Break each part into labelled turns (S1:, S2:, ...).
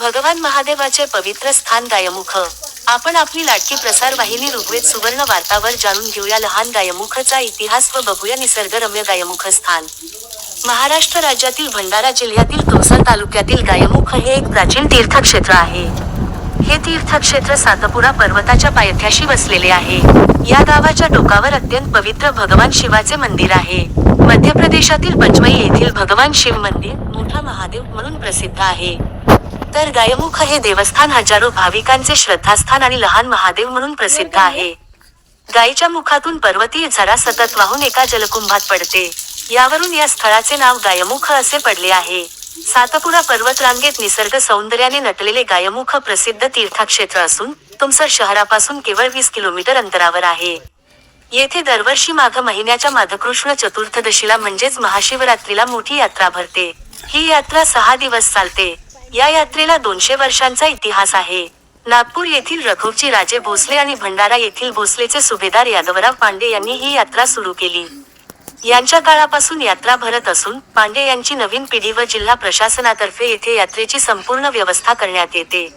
S1: भगवान महादेवाचे पवित्र स्थान गायमुख आपण आपली लाडकी प्रसार वाहिनी ऋग्वेद सुवर्ण वार्तावर जाणून घेऊया लहान गायमुखचा इतिहास व बघूया निसर्गरम्य गायमुख स्थान. महाराष्ट्र राज्यातील भंडारा जिल्ह्यातील तोसर तालुक्यातील गायमुख हे एक प्राचीन तीर्थक्षेत्र आहे. हे तीर्थक्षेत्र सातपुडा पर्वताच्या पायथ्याशी वसलेले आहे. या गावाच्या टोकावर अत्यंत पवित्र भगवान शिवाचे मंदिर आहे. मध्य प्रदेशातील पंचमई येथील भगवान शिव मंदिर मोठा महादेव म्हणून प्रसिद्ध आहे. तर गायमुख हे देवस्थान हजारो भाविकांचे श्रद्धास्थान आणि लहान महादेव म्हणून प्रसिद्ध आहे. गायीच्या मुखातून पर्वतीय झरा सतत वाहून एका जलकुंभात पडते. यावरून या स्थळाचे नाव गायमुख असे पडले आहे. सातपुरा पर्वत रांगेत निसर्ग सौंदर्याने नटलेले गायमुख प्रसिद्ध तीर्थक्षेत्र असून तुमसर शहरापासून केवळ वीस किलोमीटर अंतरावर आहे. येथे दरवर्षी माघ महिन्याच्या माधकृष्ण चतुर्थदशीला म्हणजेच महाशिवरात्रीला मोठी यात्रा भरते. ही यात्रा सहा दिवस चालते. या यात्रेला दोनशे वर्षांचा इतिहास आहे. नागपूर येथील रघुवची राजे भोसले आणि भंडारा येथील भोसलेचे सुभेदार यादवराव पांडे यांनी ही यात्रा सुरू केली. यांच्या काळापासून यात्रा भरत असून पांडे यांची नवीन पिढी व जिल्हा प्रशासनातर्फे येथे यात्रेची संपूर्ण व्यवस्था करण्यात येते.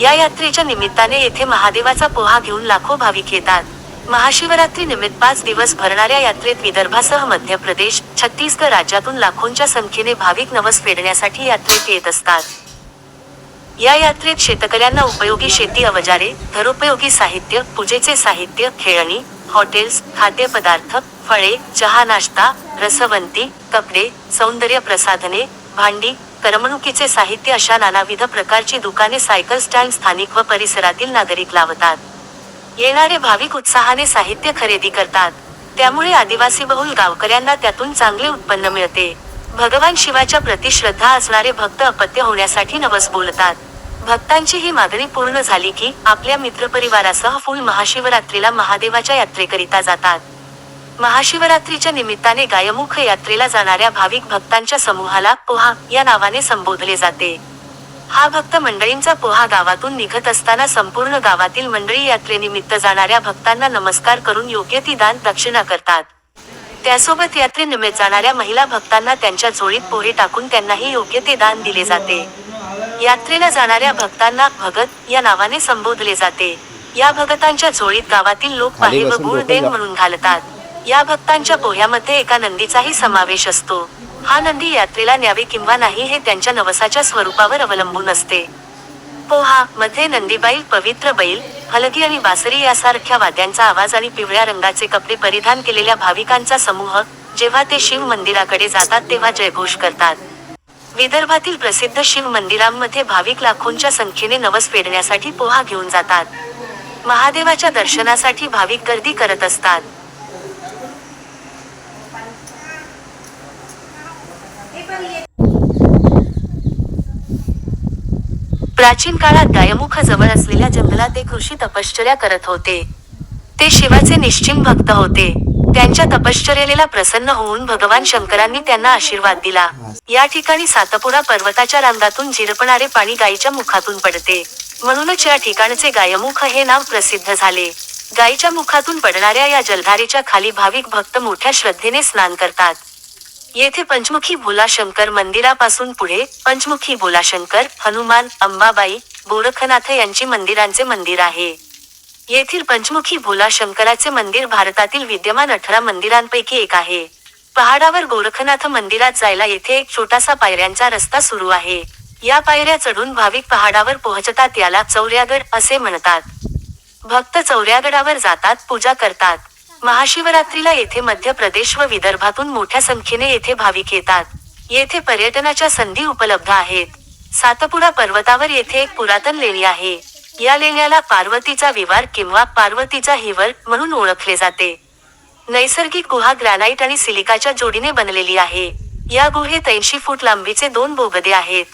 S1: या यात्रेच्या निमित्ताने येथे महादेवाचा पोहा घेऊन लाखो भाविक येतात. महाशिवरात्री निमित्त पाच दिवस भरणाऱ्या यात्रेत विदर्भासह मध्य प्रदेश छत्तीसगड राज्यातून लाखोंच्या संख्येने भाविक नवस फेडण्यासाठी यात्रेत येत असतात. या यात्रेत शेतकऱ्यांना उपयोगी शेती अवजारे घरोपयोगी साहित्य पूजेचे साहित्य खेळणी हॉटेल्स खाद्यपदार्थ फळे चहा नाश्ता रसवंती कपडे सौंदर्य प्रसाधने भांडी करमणुकीचे साहित्य अशा नानाविध प्रकारची दुकाने सायकल स्टँड स्थानिक व परिसरातील नागरिक लावतात. येणारे भाविक उत्साहाने साहित्य खरेदी करतात. त्यामुळे आदिवासी बहुल गावकऱ्यांना त्यातून चांगले उत्पन्न मिळते. भगवान शिवाच्या प्रति श्रद्धा असणारे भक्त अपत्य होण्यासाठी नवस बोलतात. भक्तांची ही मागणी पूर्ण झाली की आपल्या मित्रपरिवारासह फुल महाशिवरात्रीला महादेवाच्या यात्रेकरिता जातात. महाशिवरात्रीच्या निमित्ताने गायमुख यात्रेला जाणाऱ्या भाविक भक्तांच्या समूहाला पोहा या नावाने संबोधले जाते. हा भक्त मंडळींचा पोहा गावातून निघत असताना संपूर्ण गावातील मंडळी यात्रेनिमित्त जाणाऱ्या भक्तांना नमस्कार करून योग्य ती दान दक्षिणा करतात. त्यासोबत यात्रेनिमित्त जाणाऱ्या महिला भक्तांना त्यांच्या झोळीत पोहे टाकून त्यांनाही योग्य ते दान दिले जाते. यात्रेला जाणाऱ्या भक्तांना भगत या नावाने संबोधले जाते. या भगतांच्या झोळीत गावातील लोक पाहे व गुळ देण म्हणून घालतात. या भक्तांच्या पोह्यामध्ये एका नंदीचाही समावेश असतो. हा नंदी यात्रेला न्यावे किंवा नाही हे त्यांच्या नवसाच्या स्वरूपावर अवलंबून असते. पोहा मध्ये नंदीबाईल पवित्र बैल हलदी आणि बासरी यासारख्या वाद्यांचा आवाज आणि पिवळ्या रंगाचे कपडे परिधान केलेल्या भाविकांचा समूह जेव्हा ते शिव मंदिराकडे जातात तेव्हा जयघोष करतात. विदर्भातील प्रसिद्ध शिव मंदिरांमध्ये भाविक लाखोंच्या संख्येने नवस फेडण्यासाठी पोहा घेऊन जातात. महादेवाच्या दर्शनासाठी भाविक गर्दी करत असतात. प्राचीन काळात गायमुख जवळ असलेल्या जंगलात एक ऋषी तपश्चर्या करत होते. ते शिवाचे निश्चिम भक्त होते. त्यांच्या तपश्चर्याला प्रसन्न होऊन भगवान शंकरांनी त्यांना आशीर्वाद दिला. या ठिकाणी सातपुडा पर्वताच्या रांगातून झिरपणारे पाणी गायीच्या मुखातून पडते. म्हणूनच या ठिकाणचे गायमुख हे नाव प्रसिद्ध झाले. गायीच्या मुखातून पडणाऱ्या या जलधारेच्या खाली भाविक भक्त मोठ्या श्रद्धेने स्नान करतात. येथे पंचमुखी भोलाशंकर मंदिरापासून पुढे पंचमुखी भोलाशंकर हनुमान अंबाबाई गोरखनाथ यांची मंदिरांचे मंदिर आहे. येथील पंचमुखी भोलाशंकराचे मंदिर भारतातील विद्यमान अठरा मंदिरांपैकी एक आहे. पहाडावर गोरखनाथ मंदिरात जायला येथे एक छोटासा पायऱ्यांचा रस्ता सुरू आहे. या पायऱ्या चढून भाविक पहाडावर पोहोचतात याला चौर्यागड असे म्हणतात. भक्त चौर्यागडावर जातात पूजा करतात. महाशिवरात्रीला येथे मध्य प्रदेश व विदर्भातून मोठ्या संख्येने येथे भाविक येतात. येथे पर्यटनाच्या संधी उपलब्ध आहेत. सातपुडा पर्वतावर येथे एक पुरातन लेणी आहे. या लेण्याला पार्वतीचा विवार किंवा पार्वतीचा हिवर म्हणून ओळखले जाते. नैसर्गिक गुहा ग्रॅनाइट आणि सिलिकाच्या जोडीने बनलेली आहे. या गुहेत ऐंशी फूट लांबीचे दोन बोगदे आहेत.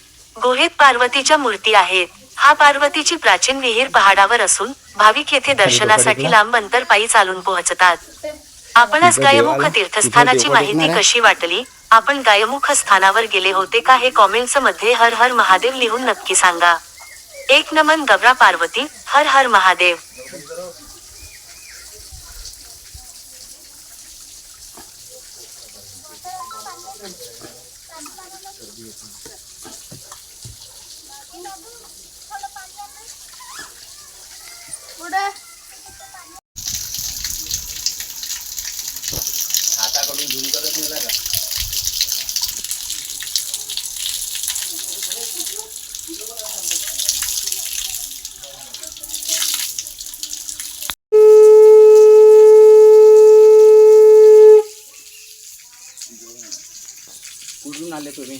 S1: गुहेत पार्वतीच्या मूर्ती आहेत. हा पार्वतीची प्राचीन विहीर पहाडावर असून भाविक येथे दर्शनासाठी लांब अंतर पायी चालून पोहोचतात. आपणास गायमुख तीर्थस्थानाची माहिती कशी वाटली? आपण गायमुख स्थानावर गेले होते का हे कॉमेंट्समध्ये हर हर महादेव लिहून नक्की सांगा. एक नमन गवरा पार्वती हर हर महादेव.
S2: हाताकडून झूम करत नेला का कुठून आले तुम्ही